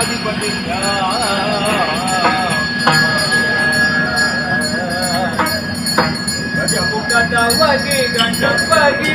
ஜனாதிபதி கண்டபகி கண்டபகி